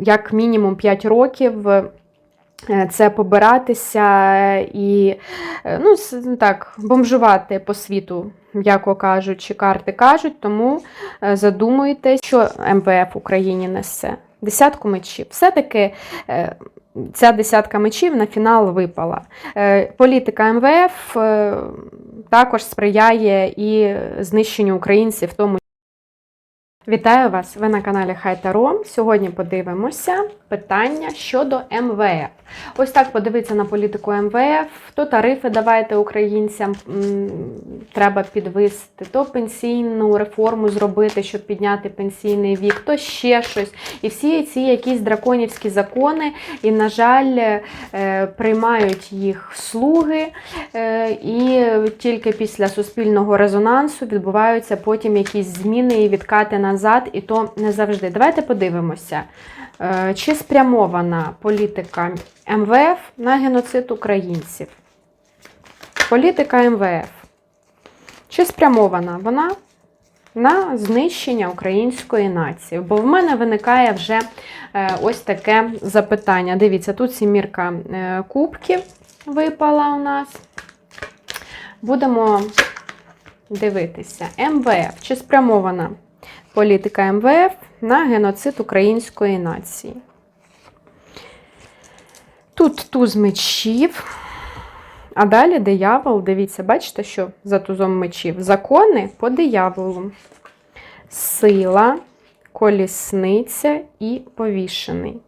як мінімум 5 років. е, Це побиратися і е, ну, ну, так, бомжувати по світу, м'яко кажучи, карти кажуть, тому е, задумуйтесь, що МВФ Україні несе. Десятку мечів. Все-таки ця десятка мечів на фінал випала. Політика МВФ також сприяє і знищенню українців, в тому Вітаю вас! Ви на каналі Хай Таро. Сьогодні подивимося питання щодо МВФ. Ось так подивитися на політику МВФ, то тарифи давайте українцям треба підвисити, то пенсійну реформу зробити, щоб підняти пенсійний вік, то ще щось. І всі ці якісь драконівські закони, і, на жаль, е, приймають їх слуги, е, і тільки після суспільного резонансу відбуваються потім якісь зміни і відкати назад, і то не завжди. Давайте подивимося, е, чи спрямована політика МВФ на геноцид українців. Політика МВФ. Чи спрямована вона на знищення української нації? Бо в мене виникає вже е, ось таке запитання. Дивіться, тут сімірка е, кубків випала у нас. Будемо дивитися. МВФ. Чи спрямована політика МВФ на геноцид української нації? Тут туз мечів. А далі диявол, дивіться, бачите, що за тузом мечів? Закони по дияволу. Сила, колісниця і повішений.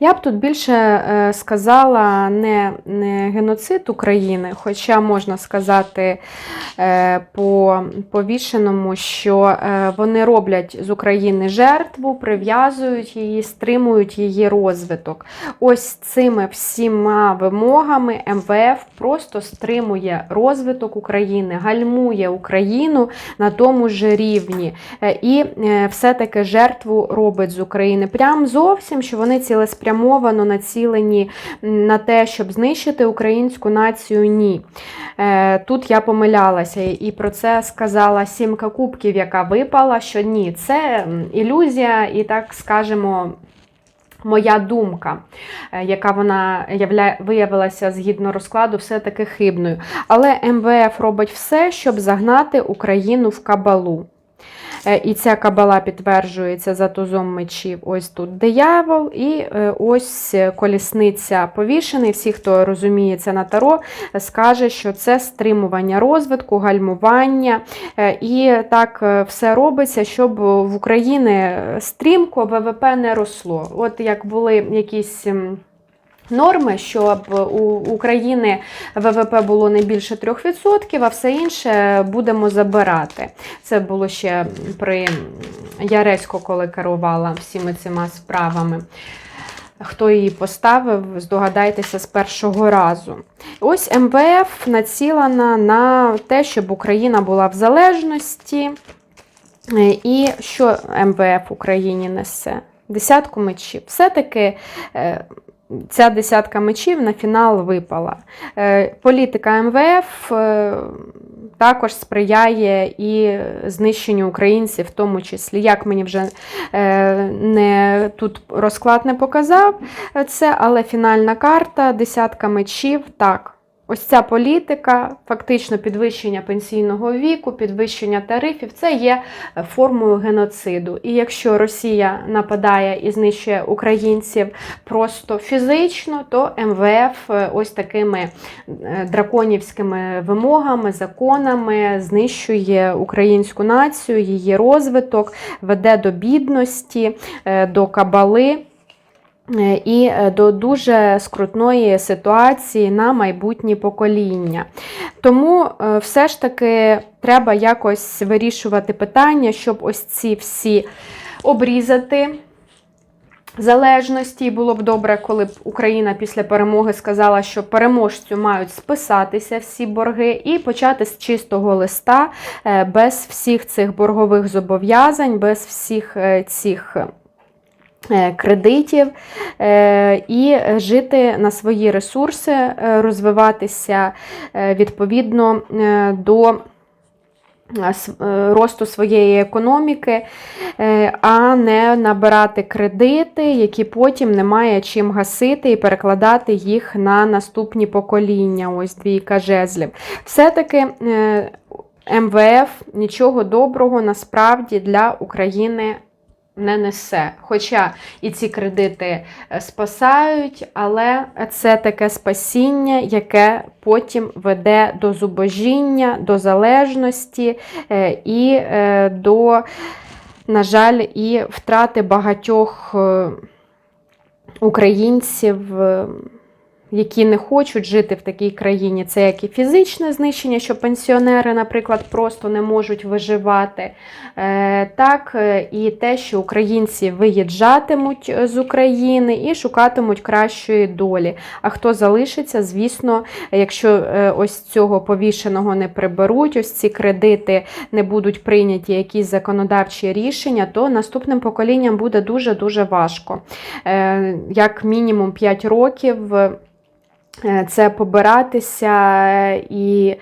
Я б тут більше е, сказала не, геноцид України, хоча можна сказати е, по повішеному, що е, вони роблять з України жертву, прив'язують її, стримують її розвиток. Ось цими всіма вимогами МВФ просто стримує розвиток України, гальмує Україну на тому ж рівні. І все-таки жертву робить з України. Прям зовсім, що вони цілеспрямовано націлені на те, щоб знищити українську націю. Ні. Е, Тут я помилялася і про це сказала сімка кубків, яка випала, що ні, це ілюзія, і так скажемо. Моя думка, е, яка вона виявилася згідно розкладу, все-таки хибною. Але МВФ робить все, щоб загнати Україну в кабалу. Е, І ця кабала підтверджується за тузом мечів. Ось тут диявол, і е, ось колісниця повішений. Всі, хто розуміється на таро, скаже, що це стримування розвитку, гальмування. Е, І так все робиться, щоб в Україні стрімко ВВП не росло. От як були якісь. Норми, щоб у України ВВП було не більше 3%, а все інше будемо забирати. Це було ще при Яресько, коли керувала всіми цими справами. Хто її поставив, здогадайтеся з першого разу. Ось МВФ націлена на те, щоб Україна була в залежності. Е, І що МВФ Україні несе? Десятку мечів. Все-таки е, ця десятка мечів на фінал випала. Е, Політика МВФ е, також сприяє і знищенню українців, в тому числі. Як мені вже е, не тут розклад не показав це, але фінальна карта, десятка мечів, так. Ось ця політика, фактично підвищення пенсійного віку, підвищення тарифів, це є формою геноциду. І якщо Росія нападає і знищує українців просто фізично, то МВФ е, ось такими е, драконівськими вимогами, законами знищує українську націю, її розвиток, веде до бідності, е, до кабали. Е, І е, до дуже скрутної ситуації на майбутні покоління. Тому е, все ж таки треба якось вирішувати питання, щоб ось ці всі обрізати. Залежності було б добре, коли б Україна після перемоги сказала, що переможцю мають списатися всі борги, і почати з чистого листа, без всіх цих боргових зобов'язань, без всіх цих кредитів е, і жити на свої ресурси, е, розвиватися е, відповідно е, до е, росту своєї економіки, е, а не набирати кредити, які потім немає чим гасити і перекладати їх на наступні покоління. Ось двійка жезлів. Все-таки е, МВФ нічого доброго насправді для України не несе. Хоча і ці кредити е, спасають, але це таке спасіння, яке потім веде до зубожіння, до залежності е, і е, до, на жаль, і втрати багатьох українців. Які не хочуть жити в такій країні, це як і фізичне знищення, що пенсіонери, наприклад, просто не можуть виживати, Е, так е, і те, що українці виїжджатимуть е, з України і шукатимуть кращої долі. А хто залишиться, звісно, якщо ось цього повішеного не приберуть, ось ці кредити не будуть прийняті, якісь законодавчі рішення, то наступним поколінням буде дуже дуже важко. Як мінімум 5 років. Е, Це побиратися і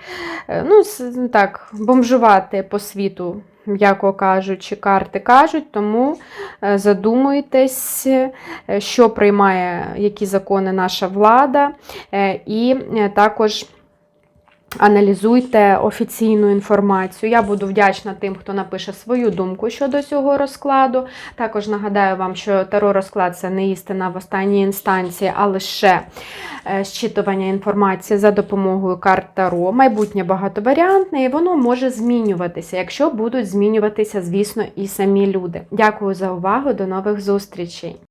е, ну, так, бомжувати по світу, м'яко кажучи, карти кажуть, тому е, задумуйтесь, що приймає, які закони наша влада, і також. Аналізуйте офіційну інформацію. Я буду вдячна тим, хто напише свою думку щодо цього розкладу. Також нагадаю вам, що таро розклад це не істина в останній інстанції, а лише е, зчитування інформації за допомогою карт Таро. Майбутнє багатоваріантне, і воно може змінюватися, якщо будуть змінюватися, звісно, і самі люди. Дякую за увагу. До нових зустрічей!